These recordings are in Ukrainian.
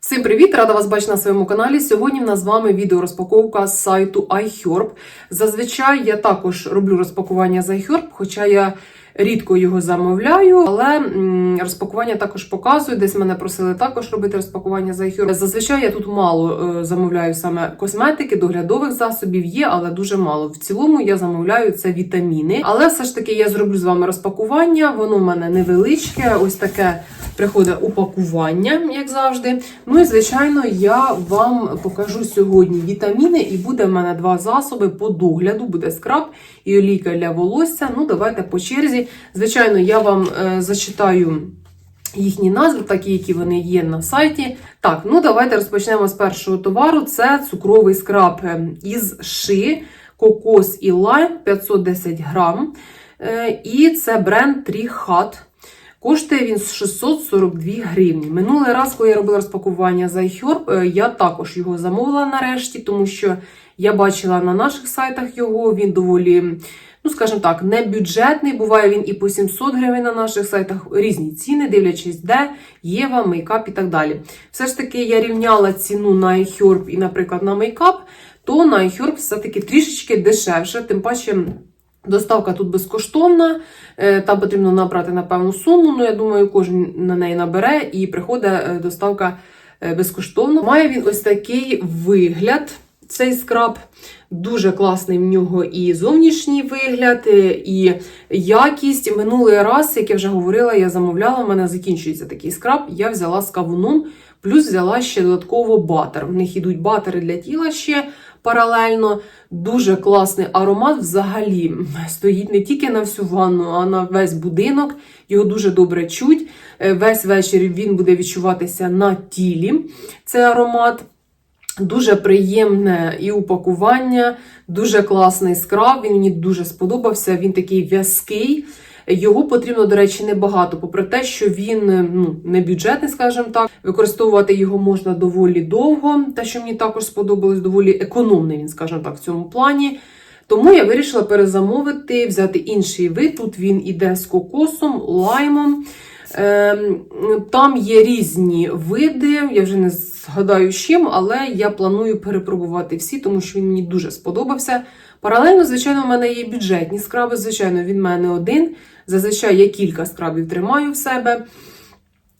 Всім привіт! Рада вас бачити на своєму каналі. Сьогодні в нас з вами відеорозпаковка з сайту iHerb. Зазвичай я також роблю розпакування з iHerb, хоча я рідко його замовляю, але розпакування також показую. Десь мене просили також робити розпакування з iHerb. Зазвичай я тут мало е, замовляю саме косметики, доглядових засобів є, але дуже мало. В цілому я замовляю це вітаміни. Але все ж таки я зроблю з вами розпакування. Воно в мене невеличке, ось таке приходить упакування, як завжди. Ну і звичайно, я вам покажу сьогодні вітаміни, і буде в мене два засоби по догляду: буде скраб і олійка для волосся. Ну, давайте по черзі. Звичайно, я вам е, зачитаю. Їхні назви, такі, які вони є на сайті. Так, ну давайте розпочнемо з першого товару. Це цукровий скраб е, із ши, кокос і лайм 510 грам. Е, І це бренд Тріхат. Коштує він 642 гривні. Минулий раз, коли я робила розпакування за iHerb, е, я також його замовила нарешті, тому що я бачила на наших сайтах його. Він доволі, ну скажімо так, не бюджетний. Буває він і по 700 гривень на наших сайтах, різні ціни, дивлячись, де Єва, мейкап і так далі. Все ж таки, я рівняла ціну на iHerb і, наприклад, на мейкап, то на iHerb все-таки трішечки дешевше, тим паче. Доставка тут безкоштовна, е, там потрібно набрати на певну суму. Ну, я думаю, кожен на неї набере і приходить е, доставка е, безкоштовно. Має він ось такий вигляд, цей скраб. Дуже класний в нього і зовнішній вигляд, і якість. Минулий раз, як я вже говорила, я замовляла, в мене закінчується такий скраб. Я взяла з кавуном, плюс взяла ще додатково батер. В них йдуть батери для тіла ще паралельно. Дуже класний аромат взагалі стоїть не тільки на всю ванну, а на весь будинок. Його дуже добре чуть. Е, Весь вечір він буде відчуватися на тілі. Цей аромат. Дуже приємне і упакування, дуже класний скраб. Він мені дуже сподобався. Він такий в'язкий. Його потрібно, до речі, небагато, попри те, що він е, ну, не бюджетний, скажімо так. Використовувати його можна доволі довго. Те, що мені також сподобалось, доволі економний він, скажімо так, в цьому плані. Тому я вирішила перезамовити, взяти інший вид. Тут він іде з кокосом, лаймом. Ем, Там є різні види, я вже не згадаю чим, але я планую перепробувати всі, тому що він мені дуже сподобався. Паралельно, звичайно, в мене є бюджетні скраби. Звичайно, він в мене один. Зазвичай я кілька скрабів тримаю в себе.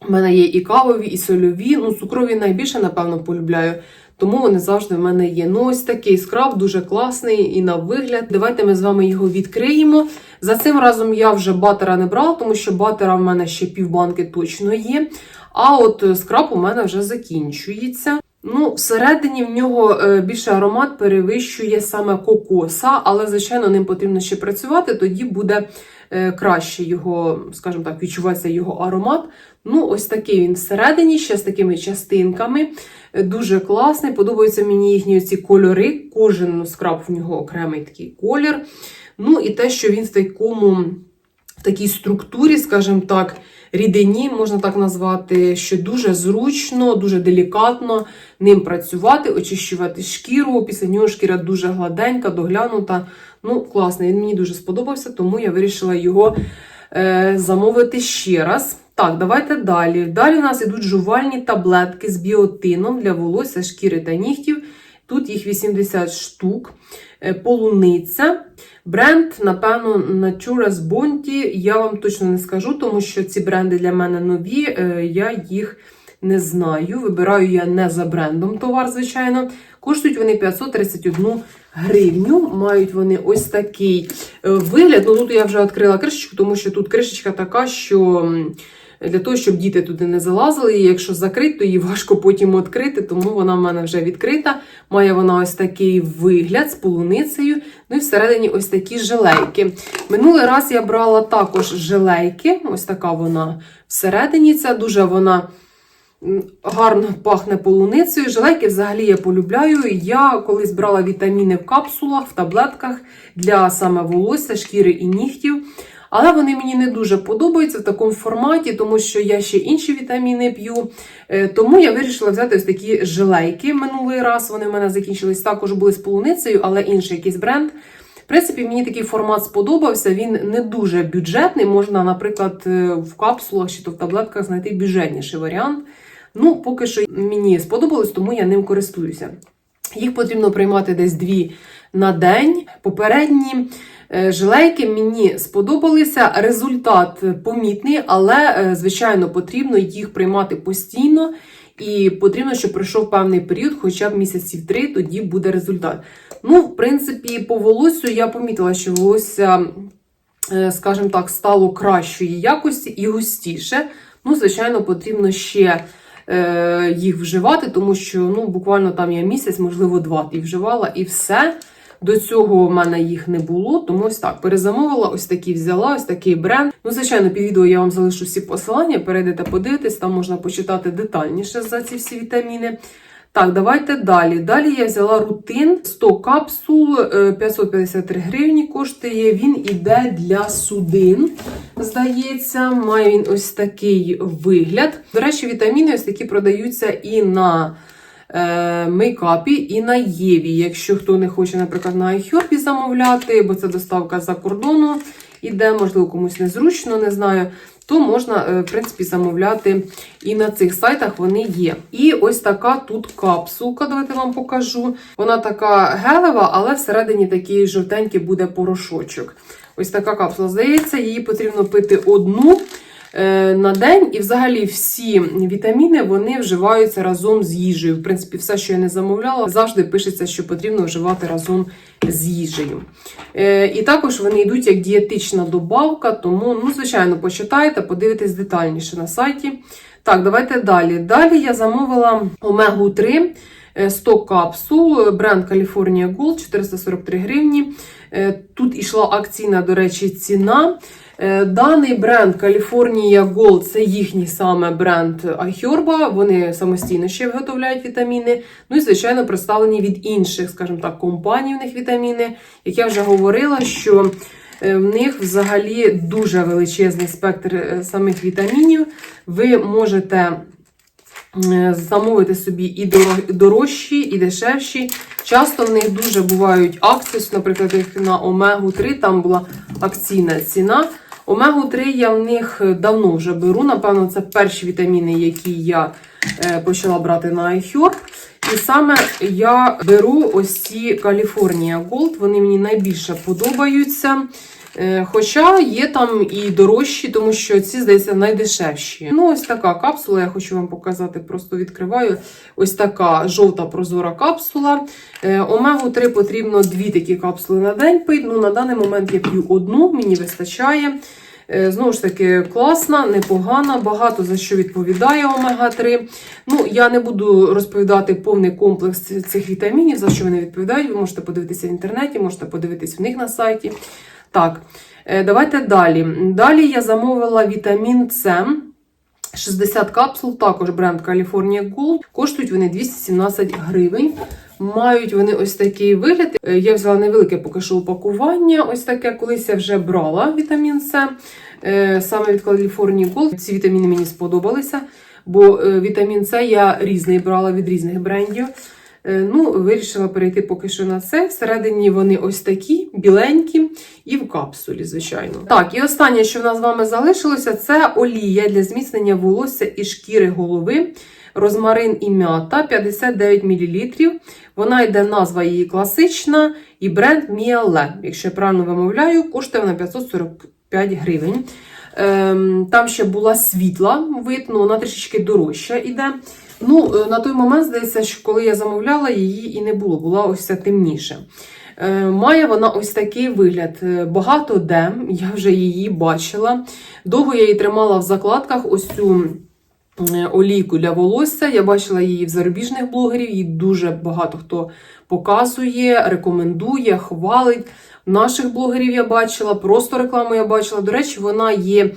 У мене є і кавові, і сольові. Ну, цукрові найбільше, напевно, полюбляю. Тому вони завжди в мене є. Ну, ось такий скраб, дуже класний і на вигляд. Давайте ми з вами його відкриємо. За цим разом я вже батера не брала, тому що батера в мене ще півбанки точно є. А от скраб у мене вже закінчується. Ну, всередині в нього е, більше аромат перевищує саме кокоса, але, звичайно, ним потрібно ще працювати, тоді буде е, краще його, скажімо так, відчувається його аромат. Ну, ось такий він всередині, ще з такими частинками. Е, Дуже класний. Подобаються мені їхні ці кольори. Кожен скраб в нього окремий такий колір. Ну, і те, що він в такому, в такій структурі, скажімо так, рідині, можна так назвати, що дуже зручно, дуже делікатно ним працювати, очищувати шкіру. Після нього шкіра дуже гладенька, доглянута. Ну, класний, він мені дуже сподобався, тому я вирішила його е, замовити ще раз. Так, давайте далі. Далі у нас йдуть жувальні таблетки з біотином для волосся, шкіри та нігтів. Тут їх 80 штук. Е, Полуниця. Бренд, напевно, Naturas Bounty. Я вам точно не скажу, тому що ці бренди для мене нові. е, Я їх не знаю. Вибираю я не за брендом товар, звичайно. Коштують вони 531 гривню. Мають вони ось такий е, вигляд. Ну тут я вже відкрила кришечку, тому що тут кришечка така, що. Для того, щоб діти туди не залазили, і якщо закрити, то її важко потім відкрити, тому вона в мене вже відкрита. Має вона ось такий вигляд з полуницею. Ну і всередині ось такі желейки. Минулий раз я брала також желейки. Ось така вона всередині. Ця дуже вона гарно пахне полуницею. Желейки взагалі я полюбляю. Я колись брала вітаміни в капсулах, в таблетках для саме волосся, шкіри і нігтів. Але вони мені не дуже подобаються в такому форматі, тому що я ще інші вітаміни п'ю. Е, Тому я вирішила взяти ось такі желейки минулий раз. Вони в мене закінчились також були з полуницею, але інший якийсь бренд. В принципі, мені такий формат сподобався. Він не дуже бюджетний. Можна, наприклад, е, в капсулах чи то в таблетках знайти бюджетніший варіант. Ну, поки що мені сподобалось, тому я ним користуюся. Їх потрібно приймати десь дві на день. Попередні е, жилейки мені сподобалися. Результат помітний, але, е, звичайно, потрібно їх приймати постійно. І потрібно, щоб пройшов певний період, хоча б місяців три, тоді буде результат. Ну, в принципі, по волосю я помітила, що волосся, е, скажімо так, стало кращої якості і густіше. Ну, звичайно, потрібно ще е, їх вживати, тому що ну, буквально там я місяць, можливо, два і вживала, і все. До цього в мене їх не було, тому ось так перезамовила, ось такі взяла, ось такий бренд. Ну, звичайно, під відео я вам залишу всі посилання, перейдете, подивитесь, там можна почитати детальніше за ці всі вітаміни. Так, давайте далі. Далі я взяла рутин 100 капсул, е, 553 гривні коштує. Він іде для судин, здається. Має він ось такий вигляд. До речі, вітаміни ось такі продаються і на е, мейкапі, і на Єві. Якщо хто не хоче, наприклад, на iHerb замовляти, бо це доставка за кордону іде, можливо, комусь незручно, не знаю. То можна, е, в принципі, замовляти і на цих сайтах вони є. І ось така тут капсулка, давайте вам покажу. Вона така гелева, але всередині такий жовтенький буде порошочок. Ось така капсула здається, її потрібно пити одну на день. І взагалі всі вітаміни вони вживаються разом з їжею. В принципі, все, що я не замовляла, завжди пишеться, що потрібно вживати разом з їжею. Е, І також вони йдуть як дієтична добавка, тому, ну, звичайно, почитайте, подивитесь детальніше на сайті. Так, давайте далі. Далі я замовила омегу 3 е, 100 капсул, бренд California Gold 443 гривні. Е, Тут ішла акційна, до речі, ціна. Е, Даний бренд California Gold це їхній саме бренд iHerb, Вони самостійно ще виготовляють вітаміни. Ну і, звичайно, представлені від інших, скажімо так, компаній в них вітаміни. Як я вже говорила, що е, в них взагалі дуже величезний спектр е, самих вітамінів. Ви можете замовити собі і дорожчі, і дешевші. Часто в них дуже бувають акції, наприклад, як на Омегу 3 там була акційна ціна. Омегу 3 я в них давно вже беру. Напевно, це перші вітаміни, які я е, почала брати на iHerb. І саме я беру ось ці Каліфорнія Gold, вони мені найбільше подобаються. Е, Хоча є там і дорожчі, тому що ці, здається, найдешевші. Ну, ось така капсула, я хочу вам показати, просто відкриваю. Ось така жовта прозора капсула. Е, Омегу 3 потрібно дві такі капсули на день пити. Ну, на даний момент я п'ю одну, мені вистачає. Е, Знову ж таки, класна, непогана, багато за що відповідає омега-3. Ну, я не буду розповідати повний комплекс цих вітамінів, за що вони відповідають. Ви можете подивитися в інтернеті, можете подивитись в них на сайті. Так, е, давайте далі. Далі я замовила вітамін С. 60 капсул, також бренд California Gold. Коштують вони 217 гривень. Мають вони ось такий вигляд. Е, Я взяла невелике поки що упакування. Ось таке, колись я вже брала вітамін С. Е, Саме від California Gold. Ці вітаміни мені сподобалися, бо вітамін С я різний брала від різних брендів. Е, Ну, вирішила перейти поки що на це. Всередині вони ось такі, біленькі, і в капсулі, звичайно. Так, і останнє, що в нас з вами залишилося, це олія для зміцнення волосся і шкіри голови. Розмарин і м'ята 59 мл. Вона йде назва її класична і бренд Міале. Якщо я правильно вимовляю, коштує вона 545 гривень. Ем, там ще була світла вид, ну вона трішечки дорожча іде. Ну, е, на той момент, здається, що коли я замовляла, її і не було, була ось ця темніше. Має вона ось такий вигляд. Е, Багато де, я вже її бачила. Довго я її тримала в закладках ось цю е, олійку для волосся. Я бачила її в зарубіжних блогерів, її дуже багато хто показує, рекомендує, хвалить. Наших блогерів я бачила, просто рекламу я бачила. До речі, вона є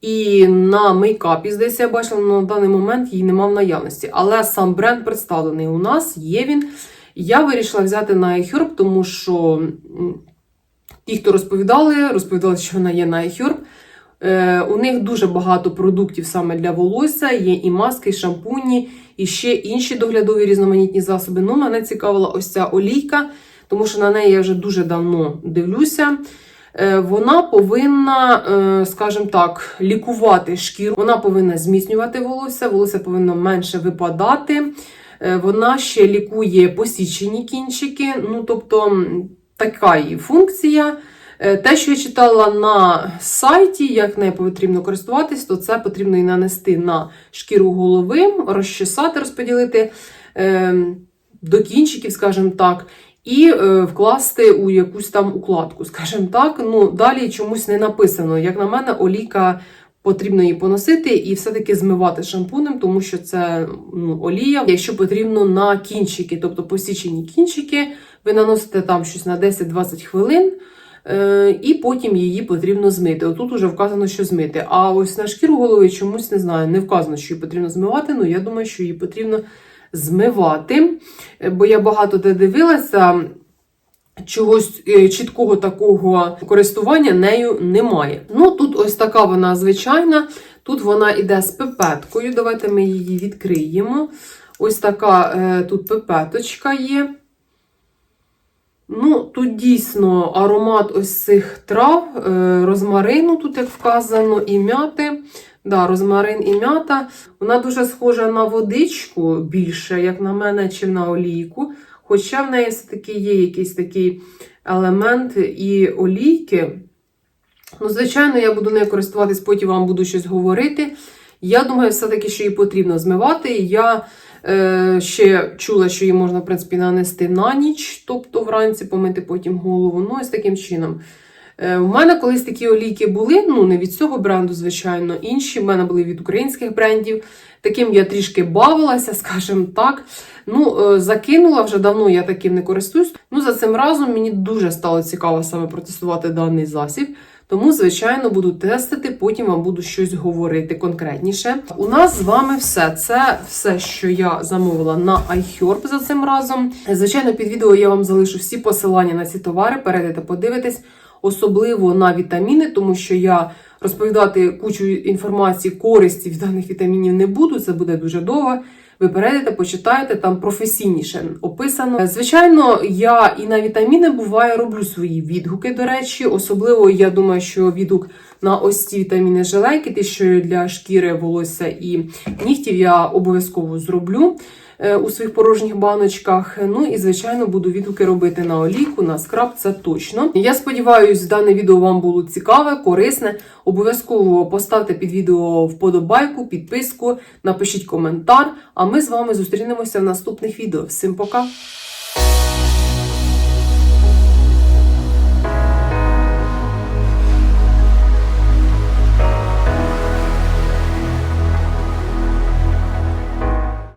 і на мейкапі, здається, я бачила, на даний момент її нема в наявності. Але сам бренд представлений у нас, є він. Я вирішила взяти на iHerb, тому що ті, хто розповідали, розповідали, що вона є на iHerb. Е, у них дуже багато продуктів саме для волосся, є і маски, і шампуні, і ще інші доглядові різноманітні засоби. Ну, мене цікавила ось ця олійка, тому що на неї я вже дуже давно дивлюся. Е, Вона повинна, е, скажімо так, лікувати шкіру. Вона повинна зміцнювати волосся, волосся повинно менше випадати. Е, Вона ще лікує посічені кінчики. Ну, тобто, така її функція. Те, що я читала на сайті, як нею потрібно користуватись, то це потрібно і нанести на шкіру голови, розчесати, розподілити е, до кінчиків, скажімо так, і е, вкласти у якусь там укладку, скажімо так. Ну, далі чомусь не написано. Як на мене, олійка потрібно її поносити і все-таки змивати шампунем, тому що це ну, олія, якщо потрібно на кінчики, тобто посічені кінчики, ви наносите там щось на 10-20 хвилин. Е, І потім її потрібно змити. Отут уже вказано, що змити. А ось на шкіру голови чомусь не знаю, не вказано, що її потрібно змивати. Ну я думаю, що її потрібно змивати. Е, Бо я багато де дивилася, чогось е, чіткого такого користування нею немає. Ну, тут ось така вона звичайна. Тут вона йде з пипеткою. Давайте ми її відкриємо. Ось така е, тут пипеточка є. Ну, тут дійсно аромат ось цих трав, розмарину, тут як вказано, і м'яти. Да, розмарин і м'ята. Вона дуже схожа на водичку більше, як на мене, чим на олійку. Хоча в неї все-таки є якийсь такий елемент і олійки. Ну, звичайно, я буду нею користуватись, потім вам буду щось говорити. Я думаю, все-таки, що її потрібно змивати. Я е, ще чула, що її можна, в принципі, нанести на ніч, тобто вранці помити потім голову. Ну, ось таким чином. Е, У мене колись такі олійки були, ну не від цього бренду, звичайно, інші в мене були від українських брендів. Таким я трішки бавилася, скажімо так. Ну, е, закинула вже давно, я таким не користуюсь. Ну, за цим разом мені дуже стало цікаво саме протестувати даний засіб. Тому, звичайно, буду тестити, потім вам буду щось говорити конкретніше. У нас з вами все. Це все, що я замовила на iHerb за цим разом. Звичайно, під відео я вам залишу всі посилання на ці товари, перейдете, подивитесь, особливо на вітаміни, тому що я розповідати кучу інформації, користі від даних вітамінів не буду. Це буде дуже довго. Ви перейдете, почитаєте, там професійніше описано. Звичайно, я і на вітаміни буває роблю свої відгуки, до речі. Особливо я думаю, що відгук на ось ці вітаміни желейки, ті, що для шкіри, волосся і нігтів, я обов'язково зроблю у своїх порожніх баночках. Ну і, звичайно, буду відгуки робити на олійку, на скраб, це точно. Я сподіваюся, дане відео вам було цікаве, корисне. Обов'язково поставте під відео вподобайку, підписку, напишіть коментар. А ми з вами зустрінемося в наступних відео. Всім пока!